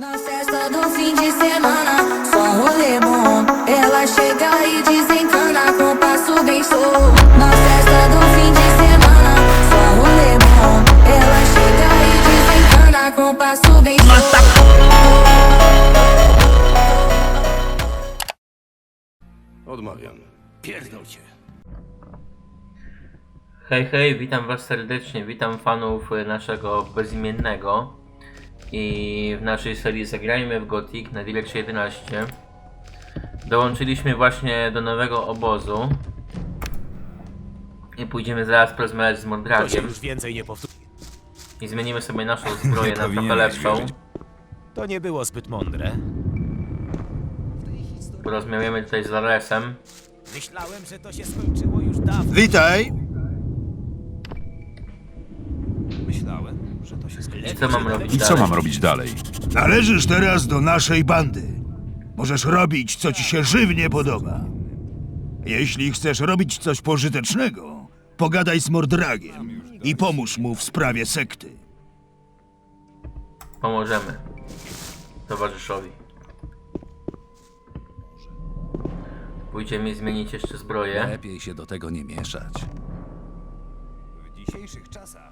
Na festa do fim de semana, só rolê bom. Ela chega e desencana com passo bem solto. Na festa do fim de semana, só rolê bom. Ela chega e desencana com passo bem solto. Odmawiam. Pierdol cię. Hej, hej, witam was serdecznie, witam fanów naszego bezimiennego i w naszej serii Zagrajmy w Gothic na Direct 11 dołączyliśmy właśnie do nowego obozu i pójdziemy zaraz porozmawiać z To się Mordragiem już więcej nie powtórzy. i zmienimy sobie naszą zbroję na trochę powinieneś lepszą. To nie było zbyt mądre. Porozmawiamy tutaj z Laresem. Myślałem, że to się skończyło już dawno. Witaj! Co mam robić I co dalej? mam robić dalej? Należysz teraz do naszej bandy. Możesz robić, co ci się żywnie podoba. Jeśli chcesz robić coś pożytecznego, pogadaj z Mordragiem i pomóż mu w sprawie sekty. Pomożemy towarzyszowi. Pójdziemy zmienić jeszcze zbroję. Lepiej się do tego nie mieszać. W dzisiejszych czasach.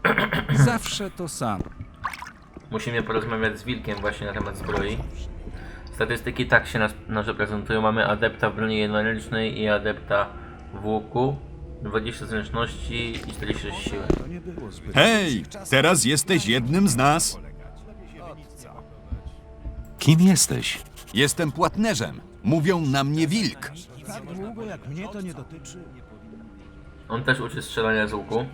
Zawsze to samo. Musimy porozmawiać z Wilkiem właśnie na temat zbroi. Statystyki tak się nas, nasze prezentują. Mamy adepta w broni jednoręcznej i adepta w łuku. 20 zręczności i 46 siły. Hej! Teraz jesteś jednym z nas. Kim jesteś? Jestem płatnerzem. Mówią na mnie wilk. On też uczy strzelania z łuku.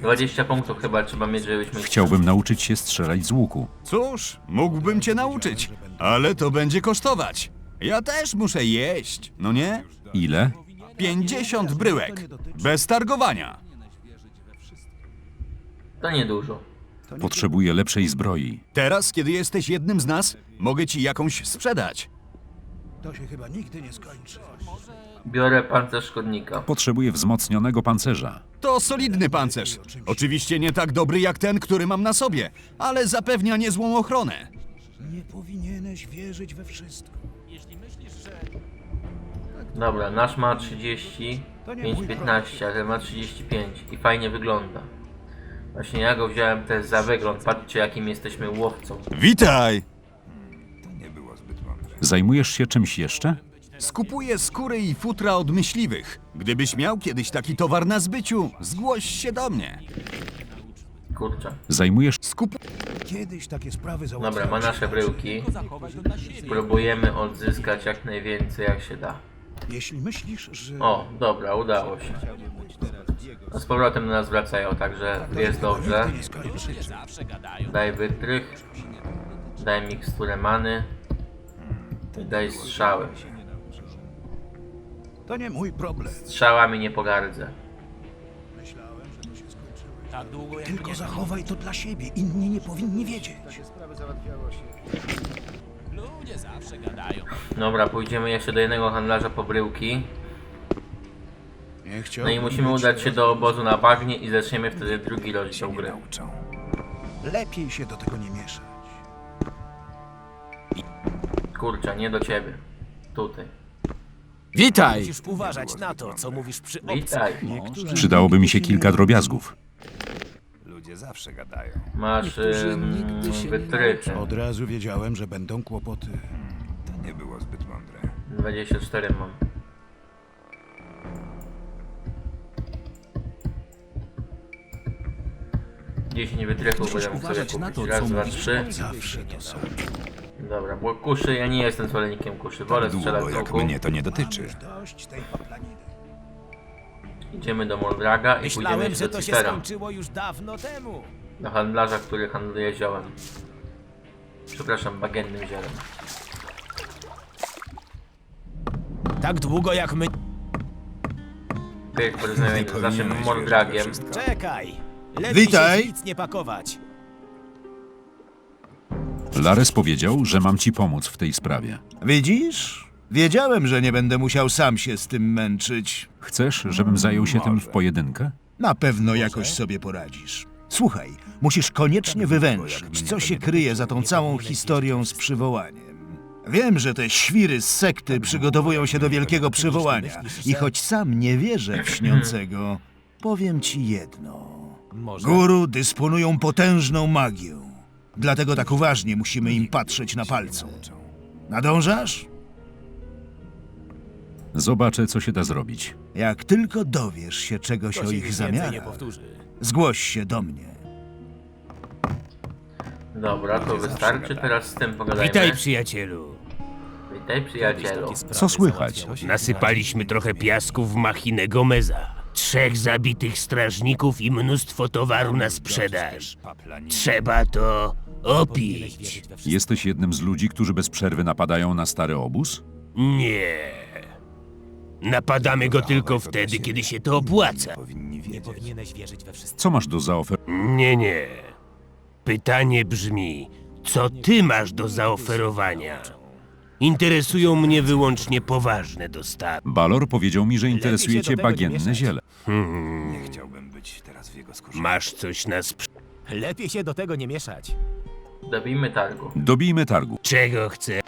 20 punktów chyba trzeba mieć, żebyśmy... Chciałbym nauczyć się strzelać z łuku. Cóż, mógłbym cię nauczyć, ale to będzie kosztować. Ja też muszę jeść, no nie? Ile? 50 bryłek. Bez targowania. To niedużo. Potrzebuję lepszej zbroi. Teraz, kiedy jesteś jednym z nas, mogę ci jakąś sprzedać. Biorę pancerz szkodnika. Potrzebuję wzmocnionego pancerza. To solidny pancerz. Oczywiście nie tak dobry jak ten, który mam na sobie, ale zapewnia niezłą ochronę. Dobra, nasz ma 30, 5-15, a ten ma 35 i fajnie wygląda. Właśnie ja go wziąłem też za wygląd. Patrzcie jakim jesteśmy łowcą. Witaj! Zajmujesz się czymś jeszcze? Skupuję skóry i futra od myśliwych. Gdybyś miał kiedyś taki towar na zbyciu, zgłoś się do mnie. Kurczę. Zajmujesz... Skup... Dobra, ma nasze bryłki. Spróbujemy odzyskać jak najwięcej jak się da. Jeśli myślisz, że O, dobra, udało się. No z powrotem do nas wracają, także jest dobrze. Daj wytrych. Daj miksturę many. Daj strzały. to nie mój problem. Strzałami nie pogardzę. Tylko zachowaj to dla siebie. Inni nie powinni wiedzieć. Dobra, pójdziemy jeszcze do jednego handlarza po bryłki. Nie No chciałbym i musimy być udać się do obozu na bagnie i zaczniemy wtedy drugi rozdział gry. Lepiej się do tego nie mieszać. Kurczę, nie do ciebie. Tutaj. Witaj! Musisz uważać na to, co mówisz przy obcych. Witaj. Przydałoby mi się kilka drobiazgów. Ludzie zawsze gadają. Masz ym, wytrychy. Od razu wiedziałem, że będą kłopoty. To nie było zbyt mądre. 24 mam. Dziesięć wytrychów będę mógł sobie uważać na kupić. to, Raz, co dwa, mówisz trzy. Zawsze to są. Dobra, bo kuszy, ja nie jestem zwolennikiem kuszy. Wolę strzelać z łuku. to nie dotyczy. Dość tej paplaniny. Idziemy do Mordraga i pójdziemy Myślałem, jeszcze że do to się skończyło już dawno temu. Do handlarza, który handluje ziołem. Przepraszam, bagiennym ziołem. Tak długo jak my... Pyk, porozmawiamy z naszym Mordragiem. Czekaj! Lepiej Witaj. się w nic nie pakować. Lares powiedział, że mam ci pomóc w tej sprawie. Widzisz? Wiedziałem, że nie będę musiał sam się z tym męczyć. Chcesz, żebym zajął się tym w pojedynkę? Na pewno jakoś sobie poradzisz. Słuchaj, musisz koniecznie wywęszyć, co się kryje za tą całą historią z przywołaniem. Wiem, że te świry z sekty przygotowują się do wielkiego przywołania i choć sam nie wierzę w śniącego, powiem ci jedno. Guru dysponują potężną magią. Dlatego tak uważnie musimy im patrzeć na palce. Nadążasz? Zobaczę, co się da zrobić. Jak tylko dowiesz się czegoś o ich zamiarach, zgłoś się do mnie. Dobra, to wystarczy. Teraz z tym pogadajmy. Witaj przyjacielu. Witaj przyjacielu. Co słychać? Nasypaliśmy trochę piasku w machinę Gomeza. Trzech zabitych strażników i mnóstwo towaru na sprzedaż. Trzeba to opić. Jesteś jednym z ludzi, którzy bez przerwy napadają na stary obóz? Nie. Napadamy go tylko wtedy, kiedy się to opłaca. Nie powinieneś wierzyć we wszystko. Co masz do zaoferowania? Nie, nie. Pytanie brzmi, co ty masz do zaoferowania? Interesują mnie wyłącznie poważne dostawy. Balor powiedział mi, że interesuje się do cię tego nie bagienne mieszać. ziele. Masz coś na sprzedaż? Lepiej się do tego nie mieszać. Dobijmy targu. Dobijmy targu. Czego chcesz?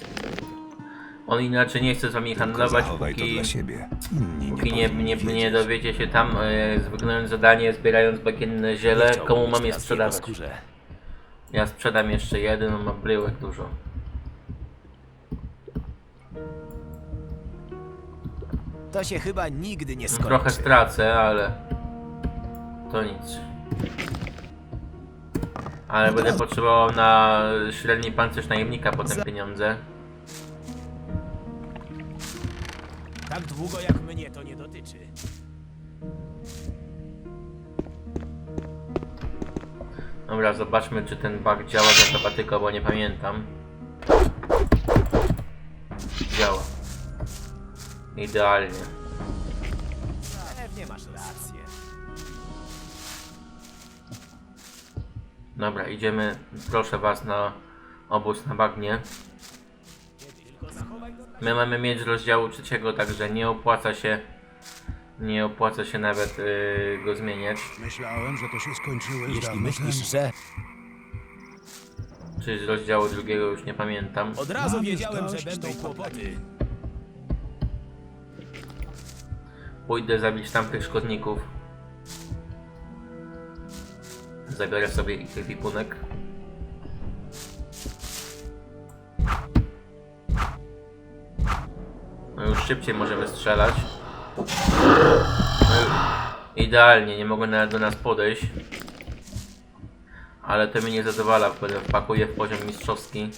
On inaczej nie chce z wami handlować, póki, póki nie, nie, nie dowiecie się tam, e, wykonując zadanie, zbierając bagienne ziele, komu mam je Teraz sprzedawać. skórze. Ja sprzedam jeszcze jeden, on ma bryłek dużo. To się chyba nigdy nie skończy. Trochę stracę, ale to nic. Ale będę potrzebował na średni pancerz najemnika potem pieniądze. Tak długo jak mnie to nie dotyczy. Dobra, zobaczmy czy ten bug działa za tabatyko, bo nie pamiętam. Działa. Idealnie. Dobra, idziemy, proszę was, na obóz na bagnie. My mamy mieć rozdziału trzeciego, także nie opłaca się nie opłaca się nawet yy, go zmieniać. Myślałem, że to się skończyło już Jeśli dawno myślisz, temu. że Czy z rozdziału drugiego już nie pamiętam. od razu wiedziałem, że będą kłopoty. Pójdę zabić tamtych szkodników. Zabiorę sobie ich ekwipunek. No już szybciej możemy strzelać. No Idealnie, nie mogą nawet do nas podejść. Ale to mnie nie zadowala, wpakuję w poziom mistrzowski.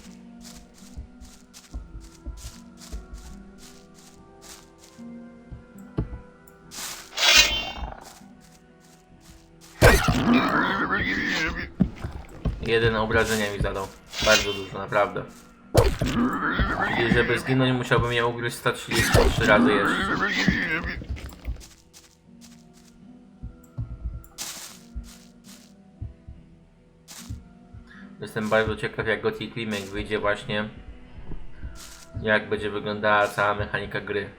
Jeden obrażenia mi zadał. Bardzo dużo, naprawdę. I żeby zginąć musiałbym je ugryźć 133 razy jeszcze. Jestem bardzo ciekaw jak Gothic Remake wyjdzie właśnie. Jak będzie wyglądała cała mechanika gry.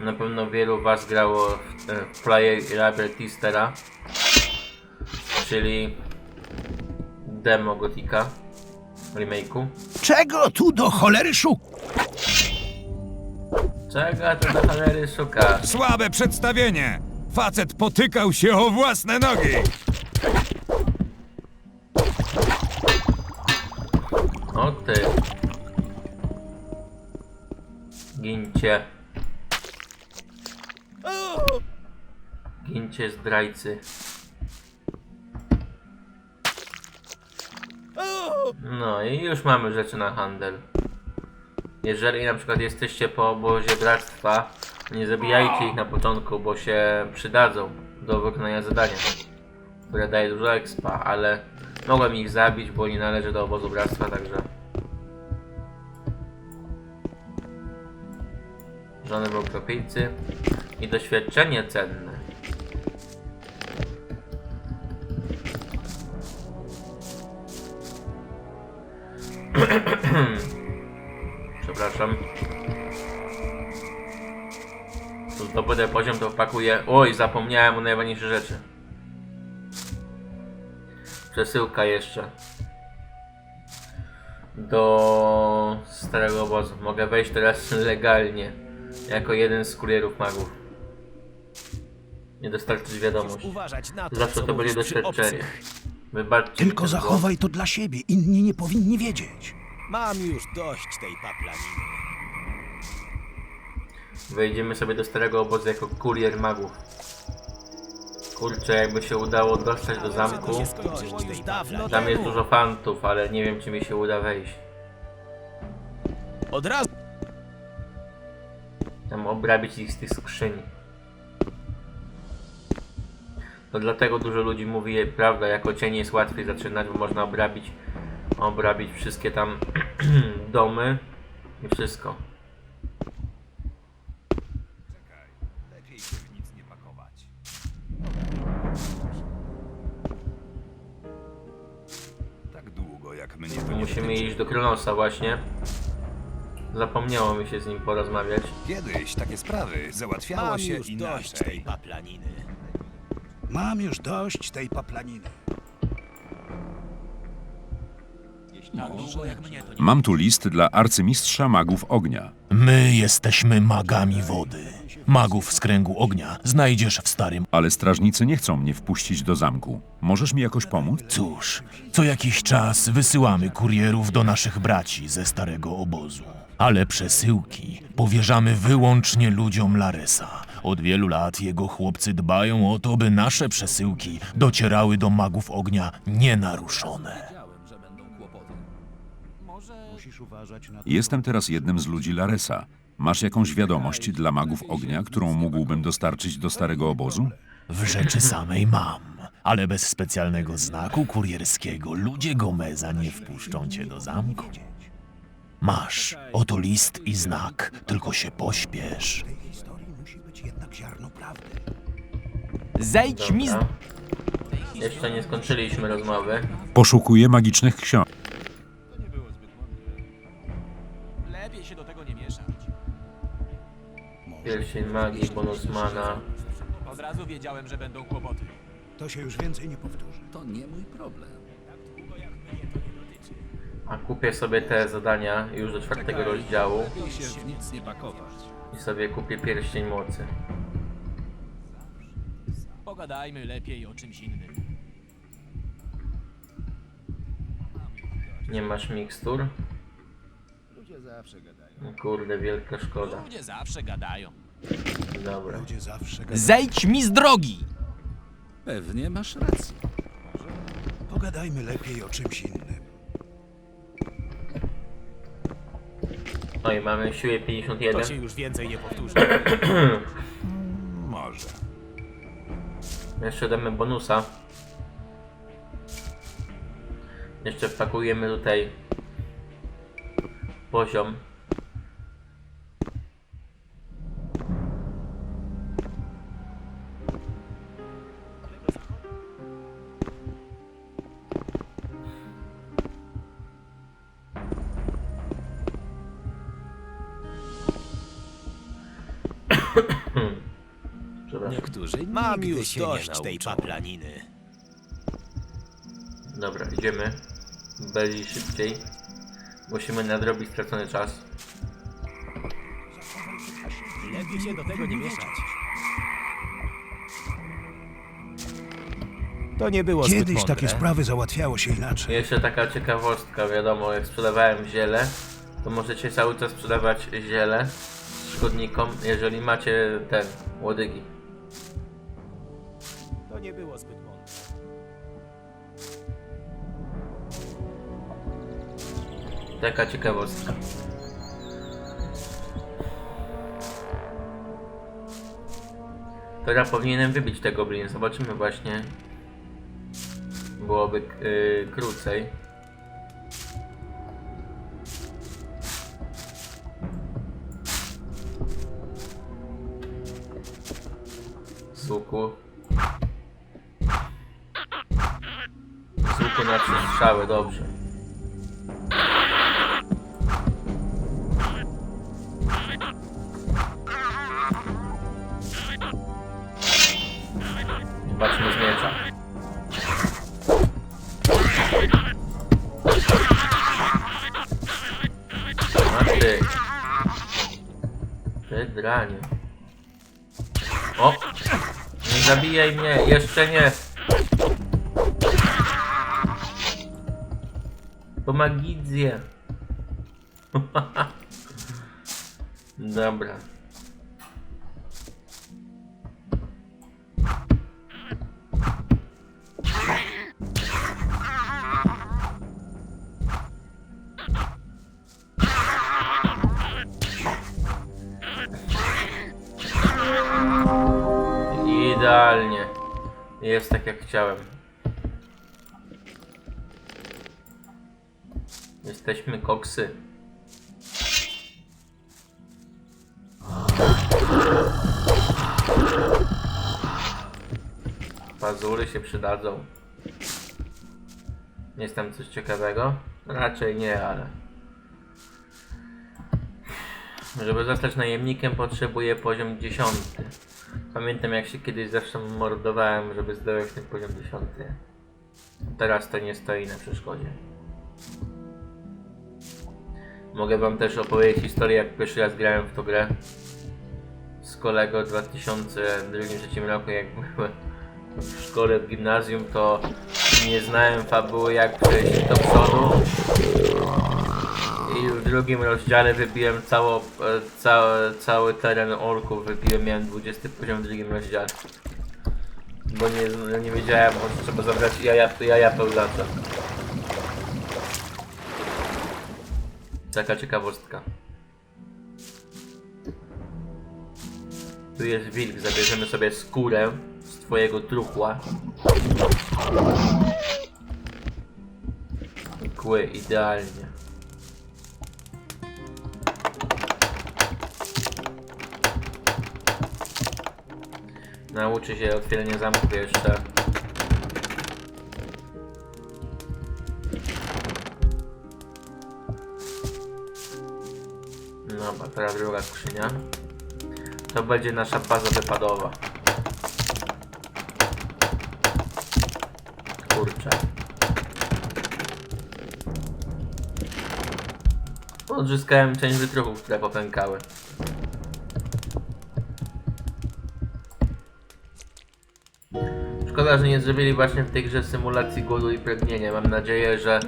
Na pewno wielu was grało w, e, w Player Tistera. Czyli demo Gotika remake'u. Czego tu do cholery szuk? Czego to do cholery szukasz? Słabe przedstawienie! Facet potykał się o własne nogi! O ty. Gincie. Gincie zdrajcy. No i już mamy rzeczy na handel. Jeżeli na przykład jesteście po obozie bractwa, nie zabijajcie ich na początku, bo się przydadzą do wykonania zadania, które daje dużo expa, ale mogłem ich zabić, bo nie należy do obozu bractwa, także żony w okropieńcy i doświadczenie cenne. Przepraszam. Tu zdobędę poziom, to wpakuję. Oj, zapomniałem o najważniejszej rzeczy. Przesyłka jeszcze. Do starego obozu. Mogę wejść teraz legalnie. Jako jeden z kurierów magów. Nie dostarczyć wiadomość. Uważać na to, Zawsze co to będzie doświadczenie. Wybaczcie. Tylko zachowaj to dla siebie. Inni nie powinni wiedzieć. Mam już dość tej paplaniny. Wejdziemy sobie do starego obozu jako kurier magów. Kurczę, jakby się udało dostać do zamku. Dawno Tam jest temu. dużo fantów, ale nie wiem czy mi się uda wejść. Od razu Tam obrabić ich z tych skrzyń. To dlatego dużo ludzi mówi, prawda, jako cień jest łatwiej zaczynać, bo można obrabić, obrabić wszystkie tam domy i wszystko. Tak długo jak mnie musimy iść do Kronosa właśnie. Zapomniało mi się z nim porozmawiać. Kiedyś takie sprawy załatwiało mam się już dość tej inaczej. paplaniny. Mam już dość tej paplaniny. Mam tu list dla arcymistrza magów ognia. My jesteśmy magami wody. Magów z kręgu ognia znajdziesz w starym. Ale strażnicy nie chcą mnie wpuścić do zamku. Możesz mi jakoś pomóc? Cóż, co jakiś czas wysyłamy kurierów do naszych braci ze starego obozu. Ale przesyłki powierzamy wyłącznie ludziom Laresa. Od wielu lat jego chłopcy dbają o to, by nasze przesyłki docierały do magów ognia nienaruszone. Jestem teraz jednym z ludzi Laresa. Masz jakąś wiadomość dla magów ognia, którą mógłbym dostarczyć do starego obozu? W rzeczy samej mam, ale bez specjalnego znaku kurierskiego ludzie Gomeza nie wpuszczą cię do zamku. Masz, oto list i znak, tylko się pośpiesz. W tej historii musi być jednak ziarno prawdy. Zejdź mi z... Jeszcze nie skończyliśmy rozmowy. Poszukuję magicznych ksiąg. Pierścień magii, bonus mana. Od razu wiedziałem, że będą kłopoty. To się już więcej nie powtórzy. A kupię sobie te zadania już do czwartego rozdziału. I sobie kupię pierścień mocy. Pogadajmy lepiej o czymś innym. Nie masz mikstur? No Kurde, wielka szkoda. Ludzie zawsze gadają. Dobra. Ludzie zawsze gadają. Zejdź mi z drogi! Pogadajmy lepiej o czymś innym. No i mamy siłę To 51. się już więcej nie powtórzy. Może. Jeszcze damy bonusa. Jeszcze wpakujemy tutaj poziom. Mam już dość tej paplaniny. Dobra, idziemy. Byli szybciej. Musimy nadrobić stracony czas. Lepiej się do tego nie mieszać. To nie było zbyt Kiedyś mądre. takie sprawy załatwiało się inaczej. Jeszcze taka ciekawostka, wiadomo, jak sprzedawałem ziele, to możecie cały czas sprzedawać ziele szkodnikom, jeżeli macie ten, łodygi. To nie było zbyt mądre. Taka ciekawostka. Teraz powinienem wybić te gobliny. Zobaczymy właśnie. Byłoby yy, krócej. Z trafienia przez strzały, dobrze. Zobaczmy z miecza. A dranie. O! Nie zabijaj mnie, jeszcze nie. Pomagidzie! Dobra. Idealnie. Jest tak jak chciałem. Jesteśmy koksy. Pazury się przydadzą. Jest tam coś ciekawego? Raczej nie, ale... Żeby zostać najemnikiem potrzebuję poziom 10. Pamiętam jak się kiedyś zawsze mordowałem, żeby zdobyć ten poziom 10. Teraz to nie stoi na przeszkodzie. Mogę wam też opowiedzieć historię jak pierwszy raz grałem w tą grę. Z kolego w 2002-2003 roku jak byłem w szkole, w gimnazjum to nie znałem fabuły jak przejść przodu. I w drugim rozdziale wybiłem cało, e, cały, cały teren orków, wybiłem, miałem 20 poziom w drugim rozdziale. Bo nie, nie wiedziałem, może trzeba zabrać jaja, jaja pełzacza. Taka ciekawostka. Tu jest wilk, zabierzemy sobie skórę z twojego truchła. Kły, idealnie. Nauczy się otwierania zamków jeszcze. Druga skrzynia. To będzie nasza baza wypadowa. Kurczę. Odzyskałem część wytruchów, które popękały. Szkoda, że nie zrobili właśnie w tej grze symulacji głodu i pragnienia. Mam nadzieję, że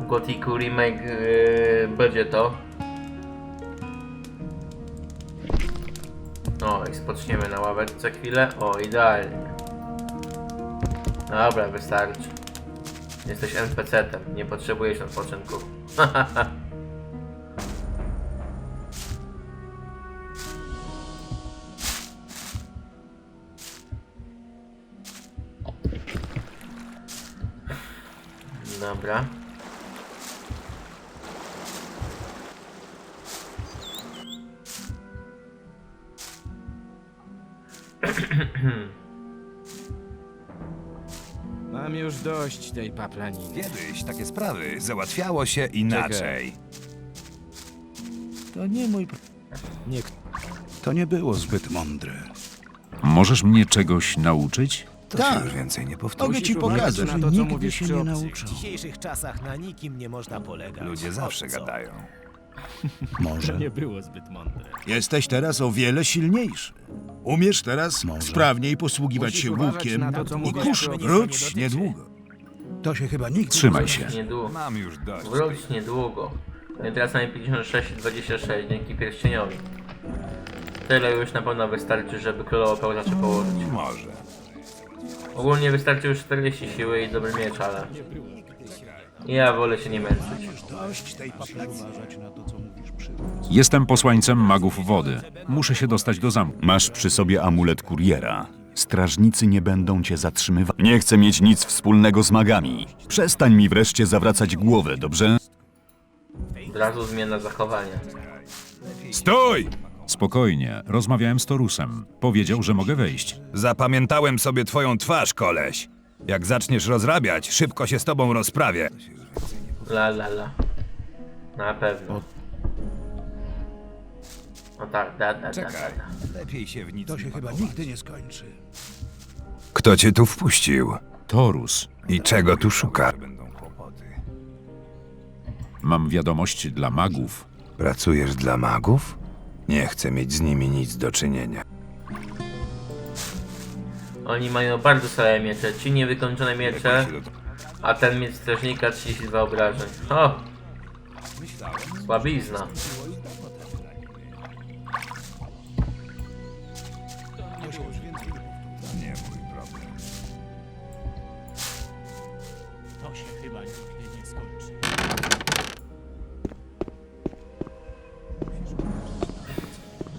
w Gothicu Remake yy, będzie to. O, i spoczniemy na ławeczce chwilę. O, idealnie. Dobra, wystarczy. Jesteś NPC-tem, nie potrzebujesz odpoczynku. Dobra. Mam już dość tej paplaniny. Kiedyś takie sprawy załatwiało się inaczej. To nie mój... pro- Nie... To nie było zbyt mądre. Możesz mnie czegoś nauczyć? To Tak. się już więcej nie powtórzy. Mogę ci pokazać, na że to, co nigdy mówisz się przy nie obcych. nauczą. W dzisiejszych czasach na nikim nie można polegać. Ludzie zawsze co? gadają. Może. To nie było zbyt mądre. Jesteś teraz o wiele silniejszy. Umiesz teraz Może. sprawniej posługiwać Musisz się uważać łukiem na to, co i mówisz, wróć mnie nie dotyczy. niedługo. To się chyba nigdy Trzymaj się. Niedługo. Mam już dość. Wróć niedługo. No i teraz mamy 56 i 26 dzięki pierścieniowi. Tyle już na pewno wystarczy, żeby królowo pełzaczy położyć. Może. Ogólnie wystarczy już 40 siły i dobry miecz, ale... Ja wolę się nie męczyć. Dość tej paplaniny. Uważać na to, co mówisz przy... Jestem posłańcem magów wody. Muszę się dostać do zamku. Masz przy sobie amulet kuriera. Strażnicy nie będą cię zatrzymywać. Nie chcę mieć nic wspólnego z magami. Przestań mi wreszcie zawracać głowę, dobrze? Od razu zmiana zachowania. Stój! Spokojnie, rozmawiałem z Torusem. Powiedział, że mogę wejść. Zapamiętałem sobie twoją twarz, koleś. Jak zaczniesz rozrabiać, szybko się z tobą rozprawię. La la la. Na pewno. No tak, da, da, da, da, da. Lepiej się w nic To się chyba nigdy nie skończy. Kto cię tu wpuścił? Torus, I czego tu szuka? mam wiadomość dla magów. Pracujesz dla magów? Nie chcę mieć z nimi nic do czynienia. Oni mają bardzo słabe miecze. Ci niewykończone miecze, a ten miecz strażnika 32 obrażeń. O! Słabizna.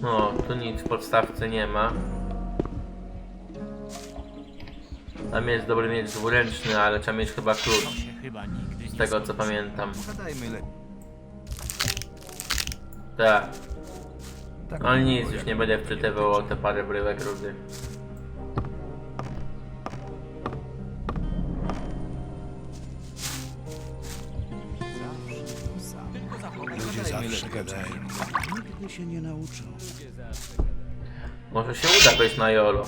No, tu nic w podstawce nie ma. Tam jest dobry miecz dwuręczny, ale trzeba mieć chyba klucz. Z tego co pamiętam. Lepiej. Tak. No nic, już nie będę wczytywał o te parę bryłek rudy. Ludzie zawsze gadają. Nigdy się nie nauczą. Może się uda wejść na Jolo.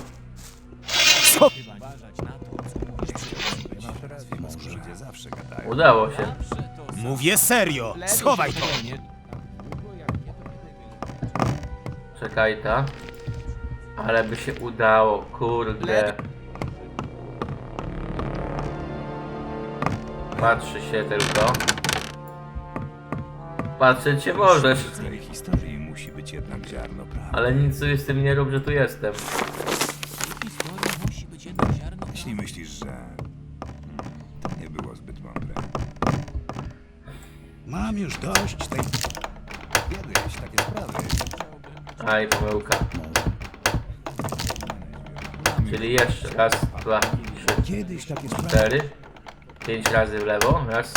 Ludzie zawsze gadają. Udało się. Mówię serio! Schowaj to! Czekaj ta. Ale by się udało, kurde. Patrzy się tylko. Patrzeć się możesz, W tej historii musi być jednak ziarno prawdy. ale nic sobie z tym nie rób, że tu jestem. Dość tej... Kiedyś takie sprawy. Aj, pomyłka. Czyli jeszcze raz, dwa, trzy, Kiedyś takie sprawy. cztery. Pięć razy w lewo. Raz.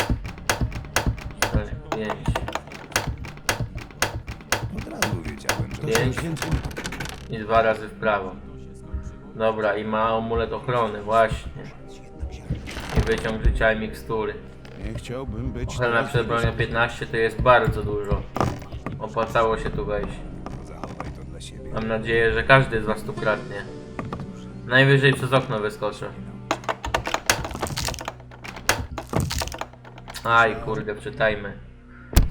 cztery, Pięć. Od razu wiedziałem, że... Pięć. I dwa razy w prawo. Dobra, i ma amulet ochrony, właśnie. I wyciąg życia i mikstury. Nie chciałbym być... Ochrona przed bronią 15 to jest bardzo dużo. Opłacało się tu wejść. Zachowaj to dla siebie. Mam nadzieję, że każdy z was tu kradnie. Najwyżej przez okno wyskoczę. Aj, kurde, czytajmy.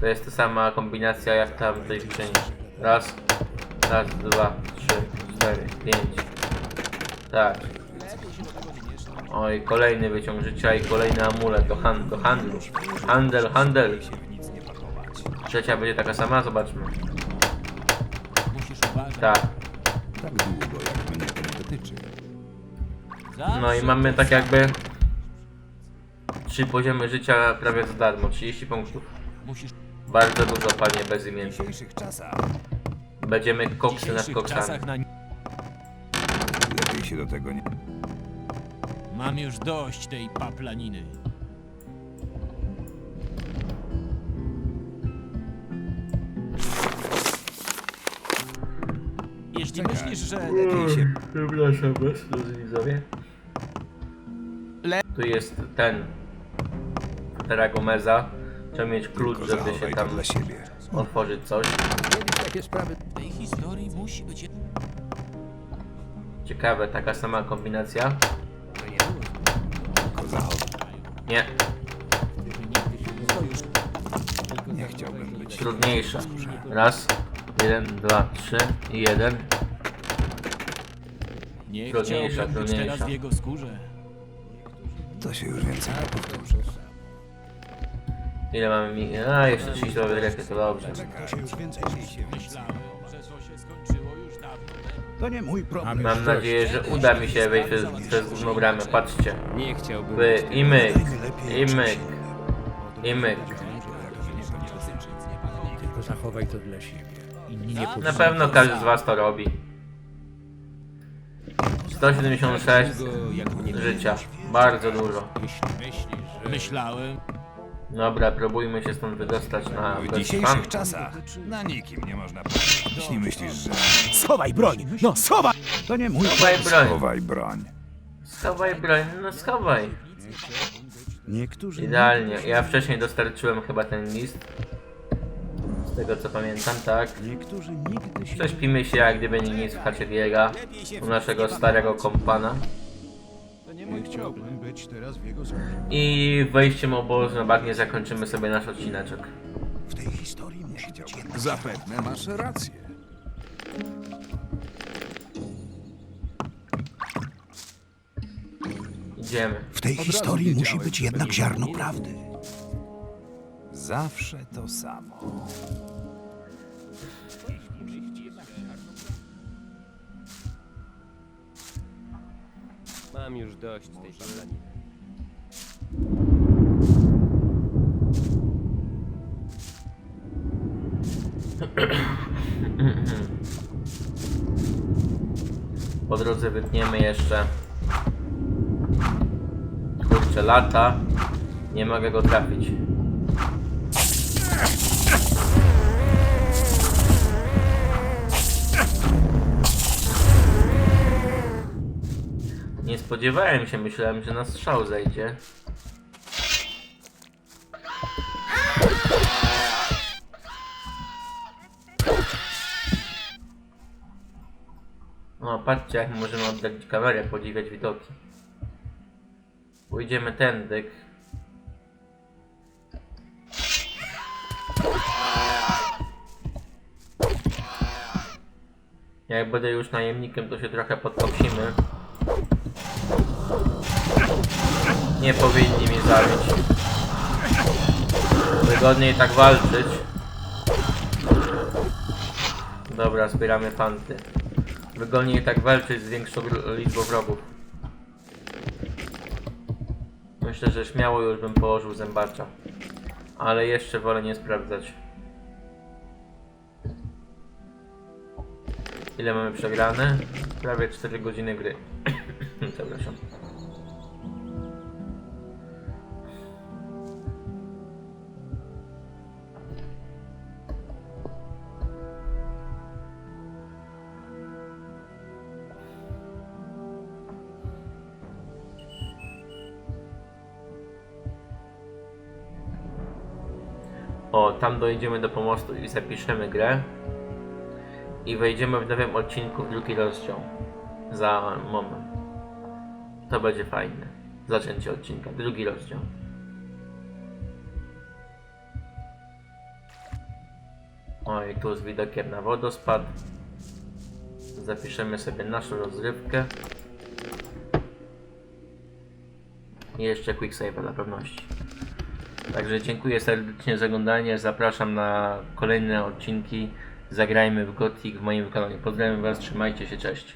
To jest ta sama kombinacja jak tam w tej skrzyni. Raz, raz, dwa, trzy, cztery, pięć. Tak. Oj, kolejny wyciąg życia i kolejny amulet do, hand do handlu. Handel, handel. Trzecia będzie taka sama? Zobaczmy. Tak. Tak długo, jak mnie to nie dotyczy. No i mamy tak jakby trzy poziomy życia prawie za darmo, 30 punktów. Bardzo dużo, panie czasach Będziemy koksy nad dzisiejszych koksami. na... lepiej się do tego nie... Mam już dość tej paplaniny. Jeśli myślisz, że... Lepiej się... Przepraszam was, drodzy widzowie. Le- Tu jest ten Teragomeza. Trzeba mieć klucz, Tylko żeby się zachowaj to tam dla siebie. otworzyć coś. W tej historii musi być... Ciekawe, taka sama kombinacja. Nie, Nie chciałbym być... trudniejsza. Raz, jeden, dwa, trzy i jeden. Nie Trudniejsza, chciałbym być trudniejsza. teraz w jego skórze. To się już więcej nie powtórzy. Ile mamy mi... A, jeszcze 30 drefy, to dobrze. To się już więcej nie się Myślałem, To nie mój problem. Mam nadzieję, że uda mi się wejść przez, przez główną bramę. Patrzcie. Nie chciałbym... Wy i myk, i myk, i myk. Tylko zachowaj to dla siebie. Inni nie Na pewno każdy z was to robi. 176 życia. Bardzo dużo. Myślałem, Dobra, próbujmy się stąd wydostać na W dzisiejszych czasach na nikim nie można patrzeć. Jeśli myślisz, że... Schowaj broń! No schowaj! To nie mój Schowaj broń. Schowaj broń. Schowaj broń, no schowaj. Niektórzy... Idealnie. Ja wcześniej dostarczyłem chyba ten list. Z tego co pamiętam, tak. Niektórzy nigdy się... Prześpimy się jak gdyby nie nic w chacie Diega. U naszego starego kompana. Chciałbym być teraz w jego skórze. I wejściem obozu na bagnie zakończymy sobie nasz odcineczek. W tej historii musi być jedna... Zapewne masz rację. Idziemy. W tej historii musi być jednak ziarno prawdy. Zawsze to samo. Mam już dość tej. Po drodze wytniemy jeszcze. Kurczę, lata. Nie mogę go trafić. Spodziewałem się, myślałem, że na strzał zejdzie. No, patrzcie, jak możemy oddalić kamerę, podziwiać widoki. Pójdziemy tędy. Jak będę już najemnikiem, to się trochę podkopsimy. Nie powinni mi zabić. Wygodniej tak walczyć. Dobra, zbieramy fanty. Wygodniej tak walczyć z większą liczbą wrogów. Myślę, że śmiało już bym położył zębacza. Ale jeszcze wolę nie sprawdzać. Ile mamy przegrane? Prawie 4 godziny gry. Przepraszam. O, tam dojedziemy do pomostu i zapiszemy grę. I wejdziemy w nowym odcinku w drugi rozdział. Za moment. To będzie fajne. Zaczęcie odcinka. Drugi rozdział. O, i tu z widokiem na wodospad. Zapiszemy sobie naszą rozrywkę. I jeszcze quick save dla pewności. Także dziękuję serdecznie za oglądanie. Zapraszam na kolejne odcinki. Zagrajmy w Gothic w moim kanale. Pozdrawiam Was, trzymajcie się, cześć.